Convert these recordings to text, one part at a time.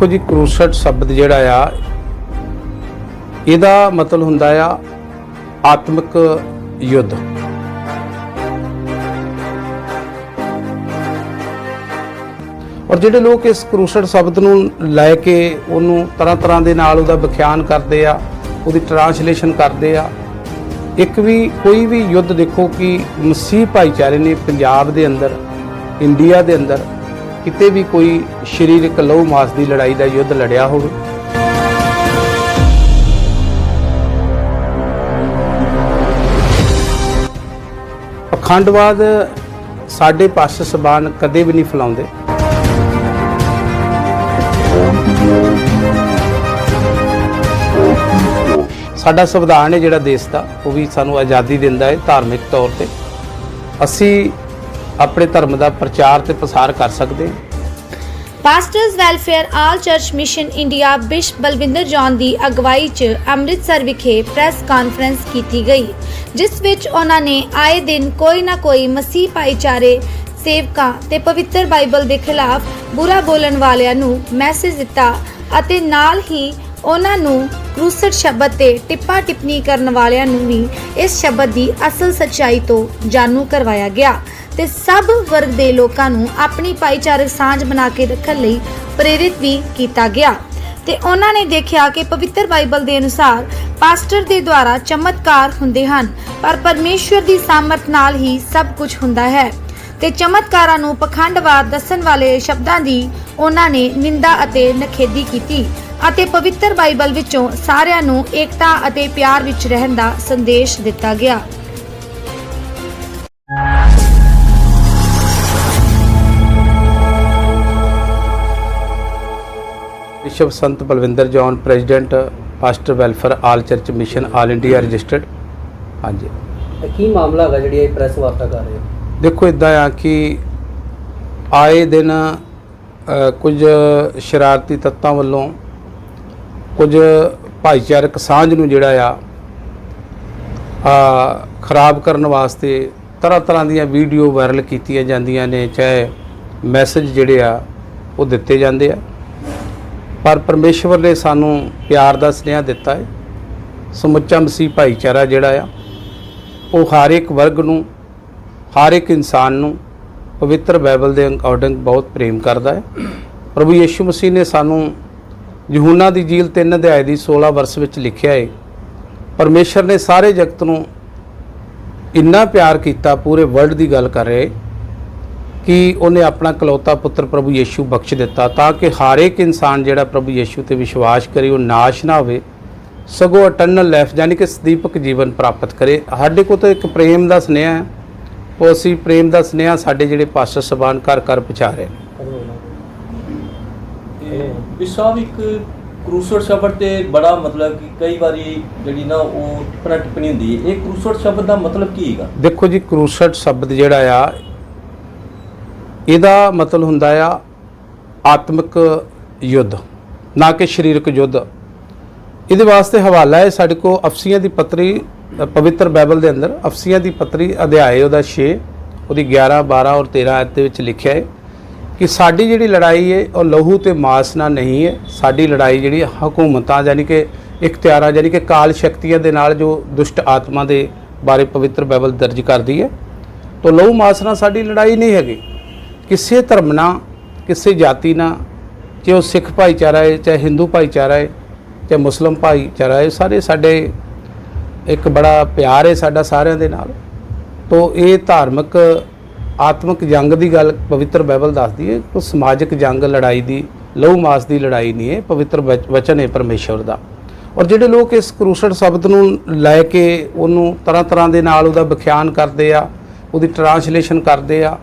ਦੇਖੋ ਜੀ, ਕਰੂਸਟ ਸ਼ਬਦ ਜਿਹੜਾ ਆ, ਇਹਦਾ ਮਤਲਬ ਹੁੰਦਾ ਆ ਆਤਮਿਕ ਯੁੱਧ। ਔਰ ਜਿਹੜੇ ਲੋਕ ਇਸ ਕਰੂਸਟ ਸ਼ਬਦ ਨੂੰ ਲੈ ਕੇ ਉਹਨੂੰ ਤਰ੍ਹਾਂ ਤਰ੍ਹਾਂ ਦੇ ਨਾਲ ਉਹਦਾ ਵਿਖਿਆਨ ਕਰਦੇ ਆ, ਉਹਦੀ ਟ੍ਰਾਂਸਲੇਸ਼ਨ ਕਰਦੇ ਆ, ਇੱਕ ਵੀ ਕੋਈ ਵੀ ਯੁੱਧ ਦੇਖੋ ਕਿ ਮਸੀਹ ਭਾਈਚਾਰੇ ਨੇ ਪੰਜਾਬ ਦੇ ਅੰਦਰ, ਇੰਡੀਆ ਦੇ ਅੰਦਰ ਕਿਤੇ ਵੀ ਕੋਈ ਸਰੀਰਕ ਲਹੂ ਮਾਸ ਦੀ ਲੜਾਈ ਦਾ ਯੁੱਧ ਲੜਿਆ ਹੋਵੇ। ਪਖੰਡਵਾਦ ਸਾਡੇ ਪਾਸ਼ ਸਬਾਨ ਕਦੇ ਵੀ ਨਹੀਂ ਫੈਲਾਉਂਦੇ। ਸਾਡਾ ਸੰਵਿਧਾਨ ਹੈ ਜਿਹੜਾ ਦੇਸ਼ ਦਾ, ਉਹ ਵੀ ਸਾਨੂੰ ਆਜ਼ਾਦੀ ਦਿੰਦਾ ਹੈ ਧਾਰਮਿਕ ਤੌਰ ਤੇ। ਅਸੀਂ ਆਪਣੇ ਧਰਮ ਦਾ ਪ੍ਰਚਾਰ ਤੇ ਪ੍ਰਸਾਰ ਕਰ ਸਕਦੇ ਹਾਂ। Pastors welfare all church mission India bishop Balwinder John ਦੀ ਅਗਵਾਈ 'ਚ ਅੰਮ੍ਰਿਤਸਰ ਵਿਖੇ ਪ੍ਰੈਸ ਕਾਨਫਰੰਸ ਕੀਤੀ ਗਈ, ਜਿਸ ਵਿੱਚ ਉਹਨਾਂ ਨੇ ਆਏ ਦਿਨ ਕੋਈ ਨਾ ਕੋਈ ਮਸੀਹ ਭਾਈਚਾਰੇ, ਸੇਵਕਾਂ ਤੇ ਪਵਿੱਤਰ ਬਾਈਬਲ ਦੇ ਖਿਲਾਫ ਬੁਰਾ ਬੋਲਣ ਵਾਲਿਆਂ ਨੂੰ ਮੈਸੇਜ ਦਿੱਤਾ ਅਤੇ ਨਾਲ ਹੀ ਉਹਨਾਂ ਨੂੰ ਕਰੂਸਟ ਸ਼ਬਦ ਤੇ ਟਿੱਪਾ ਟਿੱਪਣੀ ਕਰਨ ਵਾਲਿਆਂ ਨੂੰ ਵੀ ਇਸ ਸ਼ਬਦ ਦੀ ਅਸਲ ਸੱਚਾਈ ਤੋਂ ਜਾਣੂ ਕਰਵਾਇਆ ਗਿਆ ਤੇ ਸਭ ਵਰਗ ਦੇ ਲੋਕਾਂ ਨੂੰ ਆਪਣੀ ਭਾਈਚਾਰਕ ਸਾਂਝ ਬਣਾ ਕੇ ਰੱਖਣ ਲਈ ਪ੍ਰੇਰਿਤ ਵੀ ਕੀਤਾ ਗਿਆ। ਤੇ ਉਹਨਾਂ ਨੇ ਦੇਖਿਆ ਕਿ ਪਵਿੱਤਰ ਬਾਈਬਲ ਦੇ ਅਨੁਸਾਰ ਪਾਸਟਰ ਦੇ ਦੁਆਰਾ ਚਮਤਕਾਰ ਹੁੰਦੇ ਹਨ, ਪਰ ਪਰਮੇਸ਼ਵਰ ਦੀ ਸਾਮਰਥ ਨਾਲ ਹੀ ਸਭ ਕੁਝ ਹੁੰਦਾ ਹੈ। ਤੇ ਚਮਤਕਾਰਾਂ ਨੂੰ ਪਖੰਡਵਾਦ ਦੱਸਣ ਵਾਲੇ ਸ਼ਬਦਾਂ ਦੀ ਉਹਨਾਂ ਨੇ ਨਿੰਦਾ ਅਤੇ ਨਖੇਦੀ ਕੀਤੀ। ਅਤੇ ਪਵਿੱਤਰ ਬਾਈਬਲ ਵਿੱਚੋਂ ਸਾਰਿਆਂ ਨੂੰ ਏਕਤਾ ਅਤੇ ਪਿਆਰ ਵਿੱਚ ਰਹਿਣ ਦਾ ਸੰਦੇਸ਼ ਦਿੱਤਾ ਗਿਆ। ਵਿਸ਼ਵ ਸੰਤ Balwinder John president pastor welfare all church mission all India registered ਹਾਂਜੀ। ਇਹ ਕੀ ਮਾਮਲਾ ਹੈਗਾ ਜਿਹੜੀ ਇਹ ਪ੍ਰੈਸ ਵਾਰਤਾ ਕਰ ਰਹੇ ਹੋ? ਦੇਖੋ ਇਦਾਂ ਆ ਕਿ ਆਏ ਦਿਨ ਕੁਝ ਸ਼ਰਾਰਤੀ ਤੱਤਾਂ ਵੱਲੋਂ ਕੁਝ ਭਾਈਚਾਰਕ ਸਾਂਝ ਨੂੰ ਜਿਹੜਾ ਆ ਆ, ਖਰਾਬ ਕਰਨ ਵਾਸਤੇ ਤਰ੍ਹਾਂ ਤਰ੍ਹਾਂ ਦੀਆਂ ਵੀਡੀਓ ਵਾਇਰਲ ਕੀਤੀਆਂ ਜਾਂਦੀਆਂ ਨੇ, ਚਾਹੇ ਮੈਸੇਜ ਜਿਹੜੇ ਆ, ਉਹ ਦਿੱਤੇ ਜਾਂਦੇ ਆ। ਪਰ ਪਰਮੇਸ਼ਵਰ ਨੇ ਸਾਨੂੰ ਪਿਆਰ ਦਾ ਸੁਨੇਹਾ ਦਿੱਤਾ ਹੈ। ਸਮੁੱਚਾ ਮਸੀਹ ਭਾਈਚਾਰਾ ਜਿਹੜਾ ਆ, ਉਹ ਹਰ ਇੱਕ ਵਰਗ ਨੂੰ, ਹਰ ਇੱਕ ਇਨਸਾਨ ਨੂੰ ਪਵਿੱਤਰ ਬਾਈਬਲ ਦੇ ਅਕੋਰਡਿੰਗ ਬਹੁਤ ਪ੍ਰੇਮ ਕਰਦਾ ਹੈ। ਪ੍ਰਭੂ ਯੀਸ਼ੂ ਮਸੀਹ ਨੇ ਸਾਨੂੰ ਯਹੂਨਾ ਦੀ ਜੀਲ 3 ਅਧਿਆਇ ਦੀ 16 ਵਰਸ ਵਿੱਚ ਲਿਖਿਆ ਹੈ ਪਰਮੇਸ਼ਰ ਨੇ ਸਾਰੇ ਜਗਤ ਨੂੰ ਇੰਨਾ ਪਿਆਰ ਕੀਤਾ, ਪੂਰੇ ਵਰਲਡ ਦੀ ਗੱਲ ਕਰ ਰਹੇ, ਕਿ ਉਹਨੇ ਆਪਣਾ ਕਲੌਤਾ ਪੁੱਤਰ ਪ੍ਰਭੂ ਯੀਸ਼ੂ ਬਖਸ਼ ਦਿੱਤਾ, ਤਾਂ ਕਿ ਹਰ ਇੱਕ ਇਨਸਾਨ ਜਿਹੜਾ ਪ੍ਰਭੂ ਯੀਸ਼ੂ ਤੇ ਵਿਸ਼ਵਾਸ ਕਰੇ, ਉਹ ਨਾਸ਼ ਨਾ ਹੋਵੇ, ਸਗੋਂ ਅਟਰਨਲ ਲਾਈਫ ਯਾਨੀ ਕਿ ਸਦੀਪਕ ਜੀਵਨ ਪ੍ਰਾਪਤ ਕਰੇ। ਸਾਡੇ ਕੋਲ ਤਾਂ ਇੱਕ ਪ੍ਰੇਮ ਦਾ ਸੁਨੇਹਾ ਹੈ, ਉਹ ਅਸੀਂ ਪ੍ਰੇਮ ਦਾ ਸੁਨੇਹਾ ਸਾਡੇ ਜਿਹੜੇ ਪਾਸਟਰ ਸਬਾਨ ਘਰ ਘਰ ਪਹੁੰਚਾ ਰਹੇ ਨੇ। ਤੇ ਵਿਸ਼ਾਵ ਇੱਕ ਕਰੂਸਰ ਸ਼ਬਦ ਤੇ ਬੜਾ ਮਤਲਬ ਕਿ ਕਈ ਵਾਰੀ ਜਿਹੜੀ ਨਾ ਉਹ ਟਿੱਪਣਾ ਹੁੰਦੀ ਹੈ। ਇਹ ਕਰੂਸਰ ਸ਼ਬਦ ਦਾ ਮਤਲਬ ਕੀ ਹੈਗਾ? ਦੇਖੋ ਜੀ ਕਰੂਸਟ ਸ਼ਬਦ ਜਿਹੜਾ ਆ ਇਹਦਾ ਮਤਲਬ ਹੁੰਦਾ ਆ ਆਤਮਿਕ ਯੁੱਧ ਨਾ ਕਿ ਸਰੀਰਕ ਯੁੱਧ। ਇਹਦੇ ਵਾਸਤੇ ਹਵਾਲਾ ਹੈ ਸਾਡੇ ਕੋ ਅਫਸੀਆਂ ਦੀ ਪੱਤਰੀ ਪਵਿੱਤਰ ਬਾਈਬਲ ਦੇ ਅੰਦਰ ਅਫਸੀਆਂ ਦੀ ਪੱਤਰੀ ਅਧਿਆਏ ਉਹਦਾ 6 ਉਹਦੀ 11 12 ਔਰ 13 ਆਇਤ ਦੇ ਵਿੱਚ ਲਿਖਿਆ ਹੈ। ਕਿ ਸਾਡੀ ਜਿਹੜੀ ਲੜਾਈ ਹੈ ਉਹ ਲਹੂ ਤੇ ਮਾਸ ਨਾਲ ਨਹੀਂ ਹੈ ਸਾਡੀ ਲੜਾਈ ਜਿਹੜੀ ਹਕੂਮਤਾਂ ਯਾਨੀ ਕਿ ਇਖਤਿਆਰਾਂ ਯਾਨੀ ਕਿ ਕਾਲ ਸ਼ਕਤੀਆਂ ਦੇ ਨਾਲ ਜੋ ਦੁਸ਼ਟ ਆਤਮਾ ਦੇ ਬਾਰੇ ਪਵਿੱਤਰ ਬਾਈਬਲ ਦਰਜ ਕਰਦੀ ਹੈ ਤੋ ਲਹੂ ਮਾਸ ਨਾਲ ਸਾਡੀ ਲੜਾਈ ਨਹੀਂ ਹੈਗੀ। ਕਿਸੇ ਧਰਮ ਨਾਲ, ਕਿਸੇ ਜਾਤੀ ਨਾਲ, ਚਾਹੇ ਉਹ ਸਿੱਖ ਭਾਈਚਾਰਾ ਹੈ ਚਾਹੇ ਹਿੰਦੂ ਭਾਈਚਾਰਾ ਹੈ ਚਾਹੇ ਮੁਸਲਮ ਭਾਈਚਾਰਾ ਹੈ ਸਾਰੇ ਸਾਡੇ ਇੱਕ ਬੜਾ ਪਿਆਰ ਹੈ ਸਾਡਾ ਸਾਰਿਆਂ ਦੇ ਨਾਲ। ਤੋ ਇਹ ਧਾਰਮਿਕ ਆਤਮਿਕ ਜੰਗ ਦੀ ਗੱਲ ਪਵਿੱਤਰ ਬਾਈਬਲ ਦੱਸਦੀ ਹੈ ਉਹ ਸਮਾਜਿਕ ਜੰਗ ਲੜਾਈ ਦੀ, ਲਹੂ ਮਾਸ ਦੀ ਲੜਾਈ ਨਹੀਂ ਹੈ, ਪਵਿੱਤਰ ਵਚ- ਵਚਨ ਹੈ ਪਰਮੇਸ਼ਵਰ ਦਾ। ਔਰ ਜਿਹੜੇ ਲੋਕ ਇਸ ਕਰੂਸਟ ਸ਼ਬਦ ਨੂੰ ਲੈ ਕੇ ਉਹਨੂੰ ਤਰ੍ਹਾਂ ਤਰ੍ਹਾਂ ਦੇ ਨਾਲ ਉਹਦਾ ਵਿਖਿਆਨ ਕਰਦੇ ਆ, ਉਹਦੀ ਟ੍ਰਾਂਸਲੇਸ਼ਨ ਕਰਦੇ ਆ,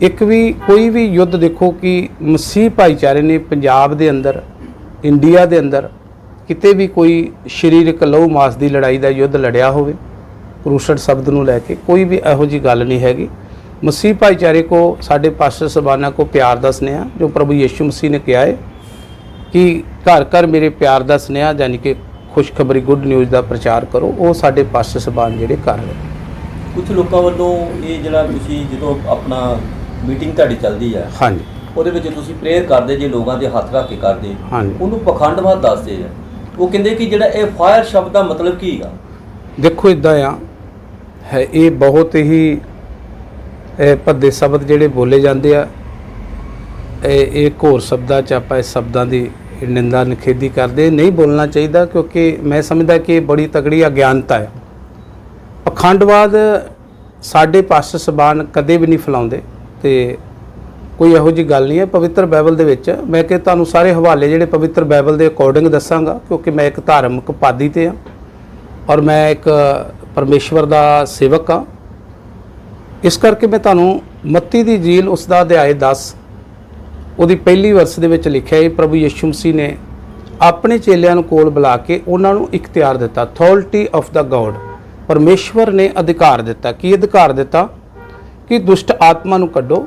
ਇੱਕ ਵੀ ਕੋਈ ਵੀ ਯੁੱਧ ਦੇਖੋ ਕਿ ਮਸੀਹ ਭਾਈਚਾਰੇ ਨੇ ਪੰਜਾਬ ਦੇ ਅੰਦਰ, ਇੰਡੀਆ ਦੇ ਅੰਦਰ ਕਿਤੇ ਵੀ ਕੋਈ ਸਰੀਰਕ ਲਹੂ ਮਾਸ ਦੀ ਲੜਾਈ ਦਾ ਯੁੱਧ ਲੜਿਆ ਹੋਵੇ ਕਰੂਸਟ ਸ਼ਬਦ ਨੂੰ ਲੈ ਕੇ ਕੋਈ ਵੀ ਇਹੋ ਜੀ ਗੱਲ ਨਹੀਂ ਹੈਗੀ। ਮਸੀਹ ਭਾਈਚਾਰੇ ਕੋ ਸਾਡੇ ਪਾਸਟਰ ਸਬਾਨਾ ਕੋ ਪਿਆਰ ਦਾ ਸੁਨੇਹਾ ਜੋ ਪ੍ਰਭੂ ਯੀਸ਼ੂ ਮਸੀਹ ਨੇ ਕਿਹਾ ਹੈ ਕਿ ਘਰ ਘਰ ਮੇਰੇ ਪਿਆਰ ਦਾ ਸੁਨੇਹਾ ਯਾਨੀ ਕਿ ਖੁਸ਼ਖਬਰੀ ਗੁੱਡ ਨਿਊਜ਼ ਦਾ ਪ੍ਰਚਾਰ ਕਰੋ ਉਹ ਸਾਡੇ ਪਾਸਟਰ ਸਬਾਨ ਜਿਹੜੇ ਕਰ ਰਹੇ ਕੁਝ ਲੋਕਾਂ ਵੱਲੋਂ ਇਹ ਜਿਹੜਾ ਤੁਸੀਂ ਜਦੋਂ ਆਪਣਾ ਮੀਟਿੰਗ ਤੁਹਾਡੀ ਚੱਲਦੀ ਆ ਹਾਂਜੀ। ਉਹਦੇ ਵਿੱਚ ਤੁਸੀਂ ਪ੍ਰੇਅਰ ਕਰਦੇ ਜੇ ਲੋਕਾਂ ਦੇ ਹੱਥ ਰੱਖ ਕੇ ਕਰਦੇ ਹਾਂਜੀ। ਉਹਨੂੰ ਪਖੰਡਵਾਦ ਦੱਸਦੇ ਆ। ਉਹ ਕਹਿੰਦੇ ਕਿ ਜਿਹੜਾ ਇਹ ਫਾਇਰ ਸ਼ਬਦ ਦਾ ਮਤਲਬ ਕੀ ਹੈਗਾ ਦੇਖੋ ਇਦਾਂ ਆ ਹੈ ਇਹ ਬਹੁਤ ਹੀ ਭੱਦੇ ਸ਼ਬਦ ਜਿਹੜੇ ਬੋਲੇ ਜਾਂਦੇ ਆ, ਇਹ ਇਹ ਘੋਰ ਸ਼ਬਦਾਂ ਚ ਆਪਾਂ ਇਸ ਸ਼ਬਦਾਂ ਦੀ ਨਿੰਦਾ ਨਿਖੇਧੀ ਕਰਦੇ ਨਹੀਂ ਬੋਲਣਾ ਚਾਹੀਦਾ ਕਿਉਂਕਿ ਮੈਂ ਸਮਝਦਾ ਕਿ ਬੜੀ ਤਗੜੀ ਅਗਿਆਨਤਾ ਹੈ। ਪਖੰਡਵਾਦ ਸਾਡੇ ਪਾਸਟਰ ਸਬਾਨ ਕਦੇ ਵੀ ਨਹੀਂ ਫੈਲਾਉਂਦੇ ਤੇ ਕੋਈ ਇਹੋ ਜੀ ਗੱਲ ਨਹੀਂ ਹੈ। ਪਵਿੱਤਰ ਬਾਈਬਲ ਦੇ ਵਿੱਚ ਮੈਂ ਕਿ ਤੁਹਾਨੂੰ ਸਾਰੇ ਹਵਾਲੇ ਜਿਹੜੇ ਪਵਿੱਤਰ ਬਾਈਬਲ ਦੇ ਅਕੋਰਡਿੰਗ ਦੱਸਾਂਗਾ ਕਿਉਂਕਿ ਮੈਂ ਇੱਕ ਧਾਰਮਿਕ ਪਾਦੀ ਤੇ ਹਾਂ ਔਰ ਮੈਂ ਇੱਕ ਪਰਮੇਸ਼ਵਰ ਦਾ ਸੇਵਕ ਹਾਂ। ਇਸ ਕਰਕੇ ਮੈਂ ਤੁਹਾਨੂੰ ਮੱਤੀ ਦੀ ਜੀਲ ਉਸ ਦਾ ਅਧਿਆਇ 10 ਉਹਦੀ ਪਹਿਲੀ ਵਰਸ ਦੇ ਵਿੱਚ ਲਿਖਿਆ ਹੈ ਪ੍ਰਭੂ ਯਿਸੂ ਮਸੀਹ ਨੇ ਆਪਣੇ ਚੇਲਿਆਂ ਨੂੰ ਕੋਲ ਬੁਲਾ ਕੇ ਉਹਨਾਂ ਨੂੰ ਇਖਤਿਆਰ ਦਿੱਤਾ ਅਥਾਰਟੀ ਆਫ ਦਾ ਗੋਡ ਪਰਮੇਸ਼ਵਰ ਨੇ ਅਧਿਕਾਰ ਦਿੱਤਾ। ਕੀ ਅਧਿਕਾਰ ਦਿੱਤਾ? ਕਿ ਦੁਸ਼ਟ ਆਤਮਾ ਨੂੰ ਕੱਢੋ,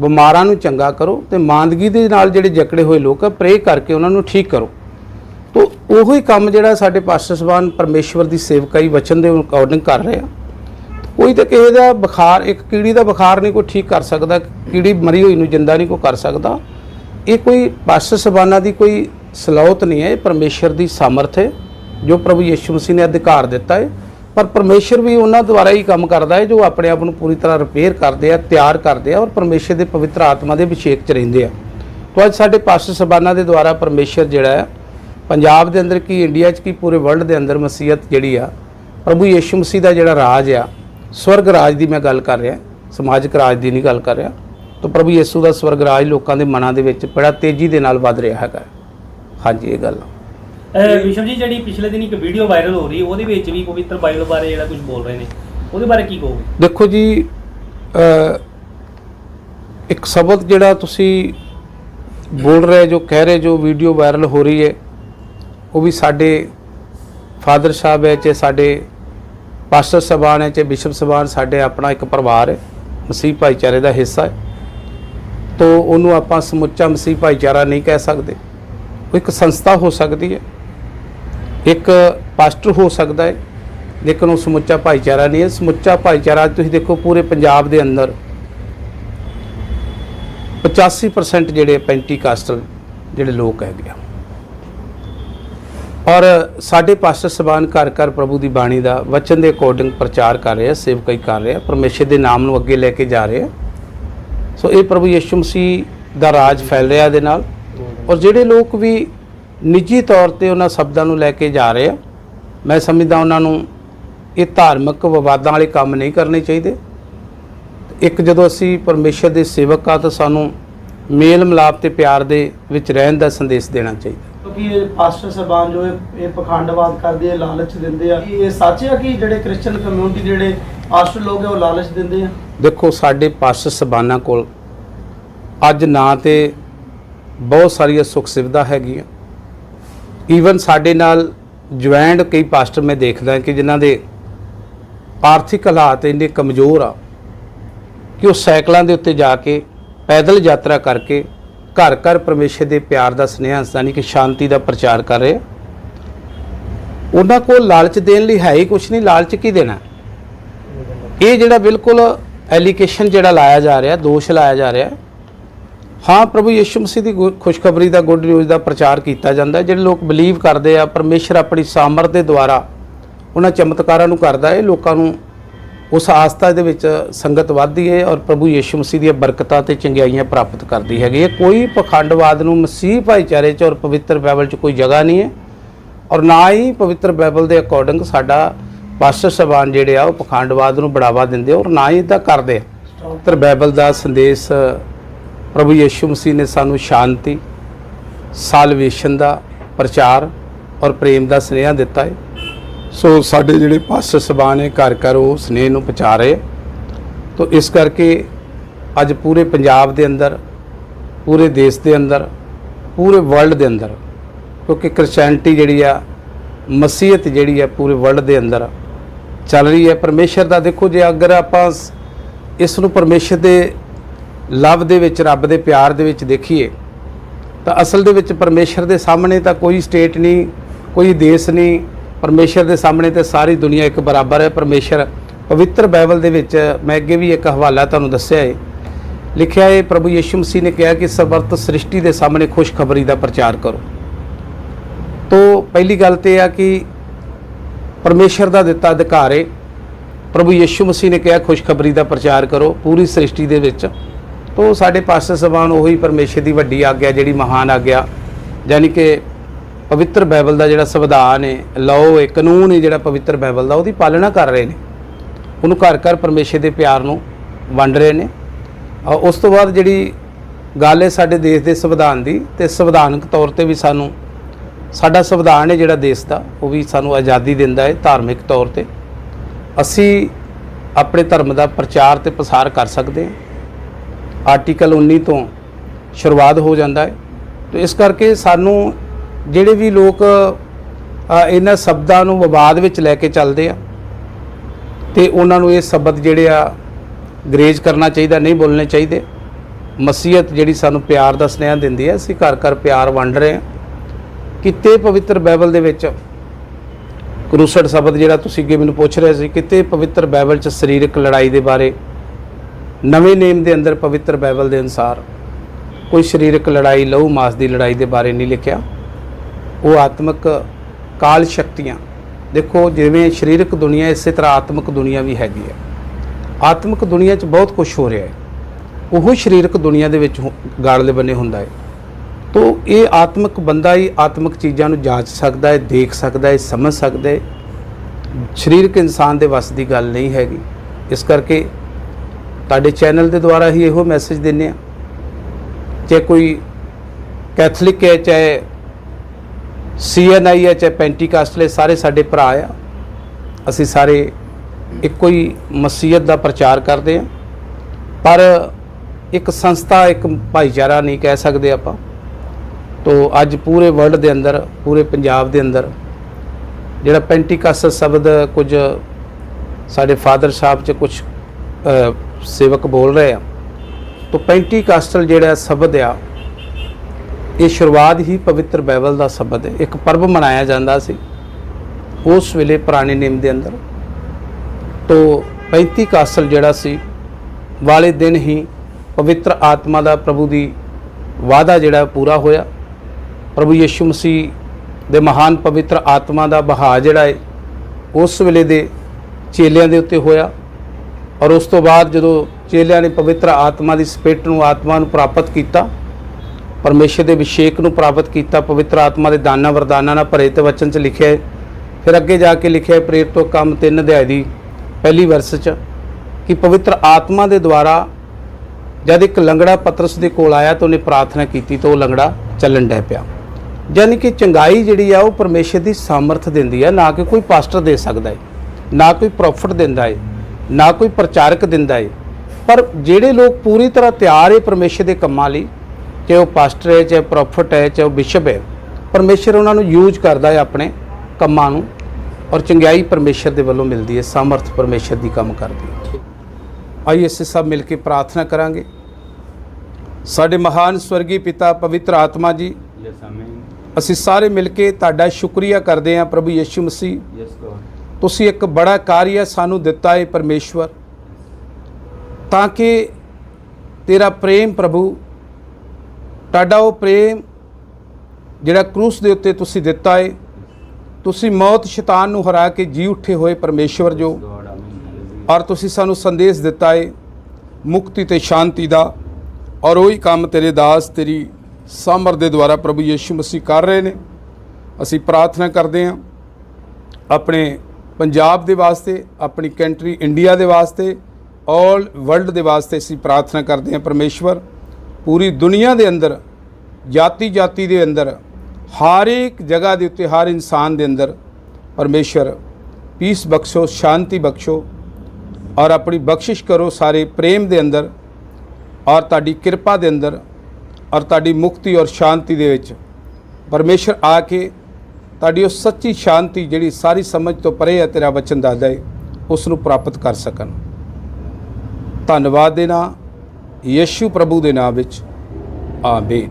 ਬਿਮਾਰਾਂ ਨੂੰ ਚੰਗਾ ਕਰੋ ਤੇ ਮਾਂਦਗੀ ਦੇ ਨਾਲ ਜਿਹੜੇ ਜਕੜੇ ਹੋਏ ਲੋਕ ਆ ਪ੍ਰੇ ਕਰਕੇ ਉਹਨਾਂ ਨੂੰ ਠੀਕ ਕਰੋ। ਤੋ ਉਹੀ ਕੰਮ ਜਿਹੜਾ ਸਾਡੇ ਪਾਸਟਰ ਸਬਾਨ ਪਰਮੇਸ਼ਵਰ ਦੀ ਸੇਵਕਾਈ ਵਚਨ ਦੇ ਅਕੋਰਡਿੰਗ ਕਰ ਰਹੇ ਆ। ਕੋਈ ਤਾਂ ਕਿਸੇ ਦਾ ਬੁਖਾਰ, ਇੱਕ ਕੀੜੀ ਦਾ ਬੁਖਾਰ ਨਹੀਂ ਕੋਈ ਠੀਕ ਕਰ ਸਕਦਾ, ਕੀੜੀ ਮਰੀ ਹੋਈ ਨੂੰ ਜਿੰਦਾ ਨਹੀਂ ਕੋਈ ਕਰ ਸਕਦਾ। ਇਹ ਕੋਈ ਪਾਸ਼ ਸਬਾਨਾ ਦੀ ਕੋਈ ਸਲਾਹਤ ਨਹੀਂ ਹੈ, ਇਹ ਪਰਮੇਸ਼ਰ ਦੀ ਸਮਰਥ ਹੈ, ਜੋ ਪ੍ਰਭੂ ਯਿਸੂ ਮਸੀਹ ਨੇ ਅਧਿਕਾਰ ਦਿੱਤਾ ਹੈ। ਪਰ ਪਰਮੇਸ਼ਰ ਵੀ ਉਹਨਾਂ ਦੁਆਰਾ ਹੀ ਕੰਮ ਕਰਦਾ ਹੈ, ਜੋ ਆਪਣੇ ਆਪ ਨੂੰ ਪੂਰੀ ਤਰ੍ਹਾਂ ਰਿਪੇਅਰ ਕਰਦੇ ਆ, ਤਿਆਰ ਕਰਦੇ ਆ ਔਰ ਪਰਮੇਸ਼ਰ ਦੇ ਪਵਿੱਤਰ ਆਤਮਾ ਦੇ ਅਭਿਸ਼ੇਕ 'ਚ ਰਹਿੰਦੇ ਆ। ਤੋ ਅੱਜ ਸਾਡੇ ਪਾਸਟਰ ਸਬਾਨਾ ਦੇ ਦੁਆਰਾ ਪਰਮੇਸ਼ਰ ਜਿਹੜਾ ਹੈ, ਪੰਜਾਬ ਦੇ ਅੰਦਰ ਕੀ, ਇੰਡੀਆ 'ਚ ਕੀ, ਪੂਰੇ ਵਰਲਡ ਦੇ ਅੰਦਰ ਮਸੀਹਤ ਜਿਹੜੀ ਆ, ਪ੍ਰਭੂ ਯਿਸੂ ਮਸੀਹ ਦਾ ਜਿਹੜਾ ਰਾਜ ਆ ਸਵਰਗ ਰਾਜ ਦੀ ਮੈਂ ਗੱਲ ਕਰ ਰਿਹਾ ਸਮਾਜਿਕ ਰਾਜ ਦੀ ਨਹੀਂ ਗੱਲ ਕਰ ਰਿਹਾ। ਤਾਂ ਪ੍ਰਭੂ ਯਿਸੂ ਦਾ ਸਵਰਗ ਰਾਜ ਲੋਕਾਂ ਦੇ ਮਨਾਂ ਦੇ ਵਿੱਚ ਬੜਾ ਤੇਜ਼ੀ ਦੇ ਨਾਲ ਵੱਧ ਰਿਹਾ ਹੈਗਾ। ਹਾਂਜੀ ਇਹ ਗੱਲ ਵਿਸ਼ਵ ਜੀ ਜਿਹੜੀ ਪਿਛਲੇ ਦਿਨ ਇੱਕ ਵੀਡੀਓ ਵਾਇਰਲ ਹੋ ਰਹੀ ਹੈ ਉਹਦੇ ਵਿੱਚ ਵੀ ਪਵਿੱਤਰ ਬਾਈਬਲ ਬਾਰੇ ਜਿਹੜਾ ਕੁਝ ਬੋਲ ਰਹੇ ਨੇ ਉਹਦੇ ਬਾਰੇ ਕੀ ਕਹੋਗੇ? ਦੇਖੋ ਜੀ ਇੱਕ ਸ਼ਬਦ ਜਿਹੜਾ ਤੁਸੀਂ ਬੋਲ ਰਹੇ ਜੋ ਕਹਿ ਰਹੇ ਜੋ ਵੀਡੀਓ ਵਾਇਰਲ ਹੋ ਰਹੀ ਹੈ ਉਹ ਵੀ ਸਾਡੇ ਫਾਦਰ ਸਾਹਿਬ ਹੈ ਚਾਹੇ ਸਾਡੇ ਪਾਸਟਰ ਸਾਹਿਬਾਨ ਹੈ ਚਾਹੇ ਬਿਸ਼ਪ ਸਾਹਿਬਾਨ ਸਾਡੇ ਆਪਣਾ ਇੱਕ ਪਰਿਵਾਰ ਹੈ, ਮਸੀਹ ਭਾਈਚਾਰੇ ਦਾ ਹਿੱਸਾ ਹੈ। ਤੋ ਉਹਨੂੰ ਆਪਾਂ ਸਮੁੱਚਾ ਮਸੀਹ ਭਾਈਚਾਰਾ ਨਹੀਂ ਕਹਿ ਸਕਦੇ। ਉਹ ਇੱਕ ਸੰਸਥਾ ਹੋ ਸਕਦੀ ਹੈ। ਇੱਕ ਪਾਸਟਰ ਹੋ ਸਕਦਾ ਹੈ, ਲੇਕਿਨ ਉਹ ਸਮੁੱਚਾ ਭਾਈਚਾਰਾ ਨਹੀਂ ਹੈ। ਸਮੁੱਚਾ ਭਾਈਚਾਰਾ ਤੁਸੀਂ ਦੇਖੋ ਪੂਰੇ ਪੰਜਾਬ ਦੇ ਅੰਦਰ 85% ਜਿਹੜੇ ਪੈਂਟੀਕਾਸਟਲ ਜਿਹੜੇ ਲੋਕ ਹੈਗੇ ਆ। ਔਰ ਸਾਡੇ ਪਾਸਟਰ ਸਬਾਨ ਘਰ ਘਰ ਪ੍ਰਭੂ ਦੀ ਬਾਣੀ ਦਾ ਵਚਨ ਦੇ ਅਕੋਰਡਿੰਗ ਪ੍ਰਚਾਰ ਕਰ ਰਹੇ ਆ ਸੇਵਕਾਈ ਕਰ ਰਹੇ ਆ, ਪਰਮੇਸ਼ਰ ਦੇ ਨਾਮ ਨੂੰ ਅੱਗੇ ਲੈ ਕੇ ਜਾ ਰਹੇ ਆ। ਸੋ ਇਹ ਪ੍ਰਭੂ ਯਿਸੂ ਮਸੀਹ ਦਾ ਰਾਜ ਫੈਲ ਰਿਹਾ ਦੇ ਨਾਲ। ਔਰ ਜਿਹੜੇ ਲੋਕ ਵੀ ਨਿੱਜੀ ਤੌਰ ਤੇ ਉਹਨਾਂ ਸ਼ਬਦਾਂ ਨੂੰ ਲੈ ਕੇ ਜਾ ਰਹੇ ਆ, ਮੈਂ ਸਮਝਦਾ ਉਹਨਾਂ ਨੂੰ ਇਹ ਧਾਰਮਿਕ ਵਿਵਾਦਾਂ ਵਾਲੇ ਕੰਮ ਨਹੀਂ ਕਰਨੇ ਚਾਹੀਦੇ। ਇੱਕ ਜਦੋਂ ਅਸੀਂ ਪਰਮੇਸ਼ਰ ਦੇ ਸੇਵਕ ਆ ਤਾਂ ਸਾਨੂੰ ਮੇਲ ਮਿਲਾਪ ਤੇ ਪਿਆਰ ਦੇ ਵਿੱਚ ਰਹਿਣ ਦਾ ਸੰਦੇਸ਼ ਦੇਣਾ ਚਾਹੀਦਾ। ਕਿਉਂਕਿ ਇਹ ਪਾਸਟਰ ਸਾਹਿਬਾਨ ਜੋ ਇਹ ਪਖੰਡਵਾਦ ਕਰਦੇ ਆ, ਲਾਲਚ ਦਿੰਦੇ ਆ। ਇਹ ਸੱਚ ਹੈ ਕਿ ਜਿਹੜੇ ਕ੍ਰਿਸਚੀਅਨ ਕਮਿਊਨਿਟੀ ਜਿਹੜੇ ਪਾਸਟਰ ਲੋਕ ਆ, ਉਹ ਲਾਲਚ ਦਿੰਦੇ ਆ? ਦੇਖੋ, ਸਾਡੇ ਪਾਸਟਰ ਸਬਾਨਾ ਕੋਲ ਅੱਜ ਨਾ ਤੇ ਬਹੁਤ ਸਾਰੀਆਂ ਸੁੱਖ ਸੁਵਿਧਾ ਹੈਗੀਆਂ। ਈਵਨ ਸਾਡੇ ਨਾਲ ਜੁਆਇੰਟ ਕਈ ਪਾਸਟਰ ਮੈਂ ਦੇਖਦਾ ਕਿ ਜਿਨ੍ਹਾਂ ਦੇ ਆਰਥਿਕ ਹਾਲਾਤ ਇੰਨੇ ਕਮਜ਼ੋਰ ਆ ਕਿ ਉਹ ਸਾਈਕਲਾਂ ਦੇ ਉੱਤੇ ਜਾ ਕੇ ਪੈਦਲ ਯਾਤਰਾ ਕਰਕੇ ਘਰ ਘਰ ਪਰਮੇਸ਼ਰ ਦੇ ਪਿਆਰ ਦਾ ਸੁਨੇਹਾ, ਯਾਨੀ ਕਿ ਸ਼ਾਂਤੀ ਦਾ ਪ੍ਰਚਾਰ ਕਰ ਰਹੇ ਉਹਨਾਂ ਕੋਲ ਲਾਲਚ ਦੇਣ ਲਈ ਹੈ ਹੀ ਕੁਝ ਨਹੀਂ, ਲਾਲਚ ਕੀ ਦੇਣਾ? ਇਹ ਜਿਹੜਾ ਬਿਲਕੁਲ ਐਲੀਕੇਸ਼ਨ ਜਿਹੜਾ ਲਾਇਆ ਜਾ ਰਿਹਾ, ਦੋਸ਼ ਲਾਇਆ ਜਾ ਰਿਹਾ ਹਾਂ। ਪ੍ਰਭੂ ਯਿਸੂ ਮਸੀਹ ਦੀ ਗੁ- ਖੁਸ਼ਖਬਰੀ ਦਾ ਗੁੱਡ ਨਿਊਜ਼ ਦਾ ਪ੍ਰਚਾਰ ਕੀਤਾ ਜਾਂਦਾ ਜਿਹੜੇ ਲੋਕ ਬਲੀਵ ਕਰਦੇ ਆ, ਪਰਮੇਸ਼ਰ ਆਪਣੀ ਸਾਮਰਥ ਦੇ ਦੁਆਰਾ ਉਹਨਾਂ ਚਮਤਕਾਰਾਂ ਨੂੰ ਕਰਦਾ ਇਹ ਲੋਕਾਂ ਨੂੰ ਉਸ ਆਸਥਾ ਦੇ ਵਿੱਚ ਸੰਗਤ ਵੱਧਦੀ ਹੈ ਔਰ ਪ੍ਰਭੂ ਯਿਸੂ ਮਸੀਹ ਦੀਆਂ ਬਰਕਤਾਂ ਤੇ ਚੰਗਿਆਈਆਂ ਪ੍ਰਾਪਤ ਕਰਦੀ ਹੈਗੀ ਹੈ। ਕੋਈ ਪਖੰਡਵਾਦ ਨੂੰ ਮਸੀਹ ਭਾਈਚਾਰੇ 'ਚ ਔਰ ਪਵਿੱਤਰ ਬਾਈਬਲ 'ਚ ਕੋਈ ਜਗ੍ਹਾ ਨਹੀਂ ਹੈ ਔਰ ਨਾ ਹੀ ਪਵਿੱਤਰ ਬਾਈਬਲ ਦੇ ਅਕੋਰਡਿੰਗ ਸਾਡਾ ਪਾਸਟਰ ਸਬਾਨ ਜਿਹੜੇ ਆ ਉਹ ਪਖੰਡਵਾਦ ਨੂੰ ਬੜਾਵਾ ਦਿੰਦੇ ਔਰ ਨਾ ਹੀ ਇਦਾਂ ਕਰਦੇ ਪਵਿੱਤਰ ਬਾਈਬਲ ਦਾ ਸੰਦੇਸ਼ ਪ੍ਰਭੂ ਯਿਸੂ ਮਸੀਹ ਨੇ ਸਾਨੂੰ ਸ਼ਾਂਤੀ ਸਾਲਵੇਸ਼ਨ ਦਾ ਪ੍ਰਚਾਰ ਔਰ ਪ੍ਰੇਮ ਦਾ ਸੁਨੇਹਾ ਦਿੱਤਾ ਹੈ। ਸੋ ਸਾਡੇ ਜਿਹੜੇ ਪਾਸ਼ ਸਭਾ ਨੇ ਘਰ ਘਰ ਉਹ ਸੁਨੇਹ ਨੂੰ ਪਹੁੰਚਾ ਰਹੇ ਤੋ ਇਸ ਕਰਕੇ ਅੱਜ ਪੂਰੇ ਪੰਜਾਬ ਦੇ ਅੰਦਰ, ਪੂਰੇ ਦੇਸ਼ ਦੇ ਅੰਦਰ, ਪੂਰੇ ਵਰਲਡ ਦੇ ਅੰਦਰ, ਕਿਉਂਕਿ ਕ੍ਰਿਸਚੀਅਨਿਟੀ ਜਿਹੜੀ ਆ ਮਸੀਹਤ ਜਿਹੜੀ ਆ ਪੂਰੇ ਵਰਲਡ ਦੇ ਅੰਦਰ ਚੱਲ ਰਹੀ ਹੈ। ਪਰਮੇਸ਼ਰ ਦਾ ਦੇਖੋ ਜੇ ਅਗਰ ਆਪਾਂ ਇਸ ਨੂੰ ਪਰਮੇਸ਼ਰ ਦੇ ਲਵ ਦੇ ਵਿੱਚ, ਰੱਬ ਦੇ ਪਿਆਰ ਦੇ ਵਿੱਚ ਦੇਖੀਏ, ਤਾਂ ਅਸਲ ਦੇ ਵਿੱਚ ਪਰਮੇਸ਼ਰ ਦੇ ਸਾਹਮਣੇ ਤਾਂ ਕੋਈ ਸਟੇਟ ਨਹੀਂ, ਕੋਈ ਦੇਸ਼ ਨਹੀਂ ਪਰਮੇਸ਼ਰ ਦੇ ਸਾਹਮਣੇ ਤੇ ਸਾਰੀ ਦੁਨੀਆ ਇੱਕ ਬਰਾਬਰ ਹੈ। ਪਰਮੇਸ਼ਰ ਪਵਿੱਤਰ ਬਾਈਬਲ ਦੇ ਵਿੱਚ ਮੈਂ ਅੱਗੇ ਵੀ ਇੱਕ ਹਵਾਲਾ ਤੁਹਾਨੂੰ ਦੱਸਿਆ ਹੈ ਲਿਖਿਆ ਹੈ ਪ੍ਰਭੂ ਯਿਸੂ ਮਸੀਹ ਨੇ ਕਿਹਾ ਕਿ ਸਮਰਥ ਸ੍ਰਿਸ਼ਟੀ ਦੇ ਸਾਹਮਣੇ ਖੁਸ਼ਖਬਰੀ ਦਾ ਪ੍ਰਚਾਰ ਕਰੋ। ਤੋਂ ਪਹਿਲੀ ਗੱਲ ਤੇ ਆ ਕਿ ਪਰਮੇਸ਼ਰ ਦਾ ਦਿੱਤਾ ਅਧਿਕਾਰ ਹੈ ਪ੍ਰਭੂ ਯਿਸੂ ਮਸੀਹ ਨੇ ਕਿਹਾ, ਖੁਸ਼ਖਬਰੀ ਦਾ ਪ੍ਰਚਾਰ ਕਰੋ ਪੂਰੀ ਸ੍ਰਿਸ਼ਟੀ ਦੇ ਵਿੱਚ। ਤੋਂ ਸਾਡੇ ਪਾਸਟਰ ਸਭਾਨ ਉਹੀ ਪਰਮੇਸ਼ਰ ਦੀ ਵੱਡੀ ਆਗਿਆ, ਜਿਹੜੀ ਮਹਾਨ ਆਗਿਆ। ਯਾਨੀ ਕਿ ਪਵਿੱਤਰ ਬਾਈਬਲ ਦਾ ਜਿਹੜਾ ਸੰਵਿਧਾਨ ਹੈ, ਲਾਓ ਹੈ ਕਾਨੂੰਨ ਹੈ ਜਿਹੜਾ ਪਵਿੱਤਰ ਬਾਈਬਲ ਦਾ, ਉਹਦੀ ਪਾਲਣਾ ਕਰ ਰਹੇ ਨੇ। ਉਹਨੂੰ ਘਰ ਘਰ ਪਰਮੇਸ਼ਰ ਦੇ ਪਿਆਰ ਨੂੰ ਵੰਡ ਰਹੇ ਨੇ। ਉਸ ਤੋਂ ਬਾਅਦ ਜਿਹੜੀ ਗੱਲ ਹੈ ਸਾਡੇ ਦੇਸ਼ ਦੇ ਸੰਵਿਧਾਨ ਦੀ, ਤੇ ਸੰਵਿਧਾਨਕ ਤੌਰ ਤੇ ਵੀ ਸਾਨੂੰ, ਸਾਡਾ ਸੰਵਿਧਾਨ ਹੈ ਜਿਹੜਾ ਦੇਸ਼ ਦਾ, ਉਹ ਵੀ ਸਾਨੂੰ ਆਜ਼ਾਦੀ ਦਿੰਦਾ ਹੈ ਧਾਰਮਿਕ ਤੌਰ ਤੇ। ਅਸੀਂ ਆਪਣੇ ਧਰਮ ਦਾ ਪ੍ਰਚਾਰ ਤੇ ਪ੍ਰਸਾਰ ਕਰ ਸਕਦੇ ਹਾਂ। ਆਰਟੀਕਲ 19 ਤੋਂ ਸ਼ੁਰੂਆਤ ਹੋ ਜਾਂਦਾ ਹੈ। ਤੇ ਇਸ ਕਰਕੇ ਸਾਨੂੰ ਜਿਹੜੇ ਵੀ ਲੋਕ ਇਹਨਾਂ ਸ਼ਬਦਾਂ ਨੂੰ ਵਿਵਾਦ ਵਿੱਚ ਲੈ ਕੇ ਚੱਲਦੇ ਆ ਤੇ ਉਹਨਾਂ ਨੂੰ ਇਹ ਸ਼ਬਦ ਜਿਹੜੇ ਆ ਗਰੇਜ ਕਰਨਾ ਚਾਹੀਦਾ, ਨਹੀਂ ਬੋਲਣੇ ਚਾਹੀਦੇ। ਮਸੀਹਤ ਜਿਹੜੀ ਸਾਨੂੰ ਪਿਆਰ ਦਾ ਸੁਨੇਹਾ ਦਿੰਦੀ ਹੈ, ਅਸੀਂ ਘਰ ਘਰ ਪਿਆਰ ਵੰਡ ਰਹੇ ਹਾਂ। ਕਿਤੇ ਪਵਿੱਤਰ ਬਾਈਬਲ ਦੇ ਵਿੱਚ ਕਰੂਸਡ ਸ਼ਬਦ ਜਿਹੜਾ ਤੁਸੀਂ ਅੱਗੇ ਮੈਨੂੰ ਪੁੱਛ ਰਹੇ ਸੀ, ਕਿਤੇ ਪਵਿੱਤਰ ਬਾਈਬਲ 'ਚ ਸਰੀਰਕ ਲੜਾਈ ਦੇ ਬਾਰੇ, ਨਵੇਂ ਨੇਮ ਦੇ ਅੰਦਰ ਪਵਿੱਤਰ ਬਾਈਬਲ ਦੇ ਅਨੁਸਾਰ ਕੋਈ ਸਰੀਰਕ ਲੜਾਈ ਲਹੂ ਮਾਸ ਦੀ ਲੜਾਈ ਦੇ ਬਾਰੇ ਨਹੀਂ ਲਿਖਿਆ। ਉਹ ਆਤਮਿਕ ਕਾਲ ਸ਼ਕਤੀਆਂ। ਦੇਖੋ, ਜਿਵੇਂ ਸਰੀਰਕ ਦੁਨੀਆ ਇਸੇ ਤਰ੍ਹਾਂ ਆਤਮਿਕ ਦੁਨੀਆ ਵੀ ਹੈਗੀ ਹੈ। ਆਤਮਿਕ ਦੁਨੀਆ 'ਚ ਬਹੁਤ ਕੁਝ ਹੋ ਰਿਹਾ ਹੈ। ਉਹ ਸਰੀਰਕ ਦੁਨੀਆ ਦੇ ਵਿੱਚ ਹੋ- ਗਾੜਲੇ ਬੰਨੇ ਹੁੰਦਾ ਹੈ। ਤੋ ਇਹ ਆਤਮਿਕ ਬੰਦਾ ਹੀ ਆਤਮਿਕ ਚੀਜ਼ਾਂ ਨੂੰ ਜਾਂਚ ਸਕਦਾ ਹੈ, ਦੇਖ ਸਕਦਾ ਹੈ, ਸਮਝ ਸਕਦਾ ਹੈ। ਸਰੀਰਕ ਇਨਸਾਨ ਦੇ ਵੱਸ ਦੀ ਗੱਲ ਨਹੀਂ ਹੈਗੀ। ਇਸ ਕਰਕੇ ਤੁਹਾਡੇ ਚੈਨਲ ਦੇ ਦੁਆਰਾ ਹੀ ਇਹੋ ਮੈਸੇਜ ਦਿੰਨੇ ਆ ਚਾਹੇ ਕੋਈ ਕੈਥੋਲਿਕ ਹੈ, ਚਾਹੇ ਸੀਐਨਆਈ ਹੈ, ਚਾਹੇ ਪੈਂਟੀਕਾਸਟਲ ਹੈ ਸਾਰੇ ਸਾਡੇ ਭਰਾ ਆ। ਅਸੀਂ ਸਾਰੇ ਇੱਕੋ ਹੀ ਮਸੀਹਤ ਦਾ ਪ੍ਰਚਾਰ ਕਰਦੇ ਆ ਪਰ ਇੱਕ ਸੰਸਥਾ, ਇੱਕ ਭਾਈਚਾਰਾ ਨਹੀਂ ਕਹਿ ਸਕਦੇ ਆਪਾਂ। ਤੋ ਅੱਜ ਪੂਰੇ ਵਰਲਡ ਦੇ ਅੰਦਰ, ਪੂਰੇ ਪੰਜਾਬ ਦੇ ਅੰਦਰ ਜਿਹੜਾ ਪੈਂਟੀਕਾਸਟ ਸ਼ਬਦ ਕੁਝ ਸਾਡੇ ਫਾਦਰ ਸਾਹਿਬ ਚ ਕੁਝ ਸੇਵਕ ਬੋਲ ਰਹੇ ਆ। ਤੋ ਪੈਂਟੀਕਾਸਟਲ ਜਿਹੜਾ ਸ਼ਬਦ ਆ ਇਹ ਸ਼ੁਰੂਆਤ ਹੀ ਪਵਿੱਤਰ ਬਾਈਬਲ ਦਾ ਸ਼ਬਦ ਹੈ। ਇੱਕ ਪਰਬ ਮਨਾਇਆ ਜਾਂਦਾ ਸੀ। ਉਸ ਵੇਲੇ ਪੁਰਾਣੇ ਨਿਯਮ ਦੇ ਅੰਦਰ ਤੋਂ ਤੋ ਪੈਂਤੀਕਾਸਲ ਜਿਹੜਾ ਸੀ, ਵਾਲੇ ਦਿਨ ਹੀ ਪਵਿੱਤਰ ਆਤਮਾ ਦਾ ਪ੍ਰਭੂ ਦੀ ਵਾਅਦਾ ਜਿਹੜਾ ਪੂਰਾ ਹੋਇਆ। ਪ੍ਰਭੂ ਯਿਸੂ ਮਸੀਹ ਦੇ ਮਹਾਨ ਪਵਿੱਤਰ ਆਤਮਾ ਦਾ ਬਹਾ ਜਿਹੜਾ ਹੈ ਉਸ ਵੇਲੇ ਦੇ ਚੇਲਿਆਂ ਦੇ ਉੱਤੇ ਹੋਇਆ। ਔਰ ਉਸ ਤੋਂ ਬਾਅਦ ਜਦੋਂ ਚੇਲਿਆਂ ਨੇ ਪਵਿੱਤਰ ਆਤਮਾ ਦੀ ਸਪਿਰਟ ਨੂੰ ਆਤਮਾ ਨੂੰ ਪ੍ਰਾਪਤ ਕੀਤਾ ਪਰਮੇਸ਼ਰ ਦੇ ਅਭਿਸ਼ੇਕ ਨੂੰ ਪ੍ਰਾਪਤ ਕੀਤਾ, ਪਵਿੱਤਰ ਆਤਮਾ ਦੇ ਦਾਨਾਂ ਵਰਦਾਨਾਂ ਨਾਲ ਭਰੇ ਤੇ ਵਚਨ 'ਚ ਲਿਖਿਆ ਹੈ। ਫਿਰ ਅੱਗੇ ਜਾ ਕੇ ਲਿਖਿਆ ਹੈ, ਪ੍ਰੇਰਿਤ ਤੋਂ ਕੰਮ 3 ਅਧਿਆਇ ਦੀ ਪਹਿਲੀ ਵਰਸ 'ਚ, ਕਿ ਪਵਿੱਤਰ ਆਤਮਾ ਦੇ ਦੁਆਰਾ ਜਦ ਇੱਕ ਲੰਗੜਾ ਪਤਰਸ ਦੇ ਕੋਲ ਆਇਆ ਤਾਂ ਉਹਨੇ ਪ੍ਰਾਰਥਨਾ ਕੀਤੀ ਤਾਂ ਉਹ ਲੰਗੜਾ ਚੱਲਣ ਡੈ ਪਿਆ। ਯਾਨੀ ਕਿ ਚੰਗਾਈ ਜਿਹੜੀ ਆ, ਉਹ ਪਰਮੇਸ਼ਰ ਦੀ ਸਾਮਰਥ ਦਿੰਦੀ ਹੈ ਨਾ ਕਿ ਕੋਈ ਪਾਸਟਰ ਦੇ ਸਕਦਾ ਹੈ ਨਾ ਕੋਈ ਪ੍ਰੋਫਿਟ ਦਿੰਦਾ ਹੈ ਨਾ ਕੋਈ ਪ੍ਰਚਾਰਕ ਦਿੰਦਾ ਹੈ ਪਰ ਜਿਹੜੇ ਲੋਕ ਪੂਰੀ ਤਰ੍ਹਾਂ ਤਿਆਰ ਹੈ ਪਰਮੇਸ਼ਰ ਦੇ ਕੰਮਾਂ ਲਈ ਚਾਹੇ ਉਹ ਪਾਸਟਰ ਹੈ ਚਾਹੇ ਪ੍ਰੋਫਿਟ ਹੈ ਚਾਹੇ ਉਹ ਬਿਸ਼ਪ ਹੈ ਪਰਮੇਸ਼ਰ ਉਹਨਾਂ ਨੂੰ ਯੂਜ਼ ਕਰਦਾ ਹੈ ਆਪਣੇ ਕੰਮਾਂ ਨੂੰ ਔਰ ਚੰਗਿਆਈ ਪਰਮੇਸ਼ਰ ਦੇ ਵੱਲੋਂ ਮਿਲਦੀ ਹੈ ਸਾਮਰਥ ਪਰਮੇਸ਼ਰ ਦੀ ਕੰਮ ਕਰਦੀ ਹੈ ਆਈਏ ਅਸੀਂ ਸਭ ਮਿਲ ਕੇ ਪ੍ਰਾਰਥਨਾ ਕਰਾਂਗੇ ਸਾਡੇ ਮਹਾਨ ਸਵਰਗੀ ਪਿਤਾ ਪਵਿੱਤਰ ਆਤਮਾ ਜੀ. ਅਸੀਂ ਸਾਰੇ ਮਿਲ ਕੇ ਤੁਹਾਡਾ ਸ਼ੁਕਰੀਆ ਕਰਦੇ ਹਾਂ ਪ੍ਰਭੂ ਯਿਸੂ ਮਸੀਹ. ਤੁਸੀਂ ਇੱਕ ਬੜਾ ਕਾਰਿਆ ਸਾਨੂੰ ਦਿੱਤਾ ਹੈ ਪਰਮੇਸ਼ਵਰ ਤਾਂ ਕਿ ਤੇਰਾ ਪ੍ਰੇਮ ਪ੍ਰਭੂ ਤੁਹਾਡਾ ਉਹ ਪ੍ਰੇਮ ਜਿਹੜਾ ਕਰੂਸ ਦੇ ਉੱਤੇ ਤੁਸੀਂ ਦਿੱਤਾ ਹੈ ਤੁਸੀਂ ਮੌਤ ਸ਼ੈਤਾਨ ਨੂੰ ਹਰਾ ਕੇ ਜੀ ਉੱਠੇ ਹੋਏ ਪਰਮੇਸ਼ਵਰ ਜੋ. ਔਰ ਤੁਸੀਂ ਸਾਨੂੰ ਸੰਦੇਸ਼ ਦਿੱਤਾ ਹੈ ਮੁਕਤੀ ਤੇ ਸ਼ਾਂਤੀ ਦਾ। ਔਰ ਉਹੀ ਕੰਮ ਤੇਰੇ ਦਾਸ ਤੇਰੀ ਸਾਮਰ ਦੇ ਦੁਆਰਾ ਪ੍ਰਭੂ ਯਿਸੂ ਮਸੀਹ ਕਰ ਰਹੇ ਨੇ। ਅਸੀਂ ਪ੍ਰਾਰਥਨਾ ਕਰਦੇ ਹਾਂ ਆਪਣੇ ਪੰਜਾਬ ਦੇ ਵਾਸਤੇ ਆਪਣੀ ਕੰਟਰੀ ਇੰਡੀਆ ਦੇ ਵਾਸਤੇ ਆਲ ਵਰਲਡ ਦੇ ਵਾਸਤੇ ਅਸੀਂ ਪ੍ਰਾਰਥਨਾ ਕਰਦੇ ਹਾਂ ਪਰਮੇਸ਼ਵਰ। ਪੂਰੀ ਦੁਨੀਆ ਦੇ ਅੰਦਰ, ਜਾਤੀ ਜਾਤੀ ਦੇ ਅੰਦਰ, ਹਰ ਇੱਕ ਜਗ੍ਹਾ ਦੇ ਉੱਤੇ, ਹਰ ਇਨਸਾਨ ਦੇ ਅੰਦਰ ਪਰਮੇਸ਼ਵਰ ਪੀਸ ਬਖਸ਼ੋ, ਸ਼ਾਂਤੀ ਬਖਸ਼ੋ ਔਰ ਆਪਣੀ ਬਖਸ਼ਿਸ਼ ਕਰੋ ਸਾਰੇ ਪ੍ਰੇਮ ਦੇ ਅੰਦਰ ਔਰ ਤੁਹਾਡੀ ਕਿਰਪਾ ਦੇ ਅੰਦਰ ਔਰ ਤੁਹਾਡੀ ਮੁਕਤੀ ਔਰ ਸ਼ਾਂਤੀ ਦੇ ਵਿੱਚ। ਪਰਮੇਸ਼ਰ ਆ ਕੇ ਤੁਹਾਡੀ ਉਹ ਸੱਚੀ ਸ਼ਾਂਤੀ ਜਿਹੜੀ ਸਾਰੀ ਸਮਝ ਤੋਂ ਪਰੇ ਹੈ, ਤੇਰਾ ਵਚਨ ਦੱਸਦਾ ਹੈ ਉਸ ਨੂੰ ਪ੍ਰਾਪਤ ਕਰ ਸਕਣ। ਧੰਨਵਾਦ ਦੇਣਾ। ਯੀਸ਼ੂ ਪ੍ਰਭੂ ਦੇ ਨਾਮ ਵਿੱਚ ਆਮੀਨ।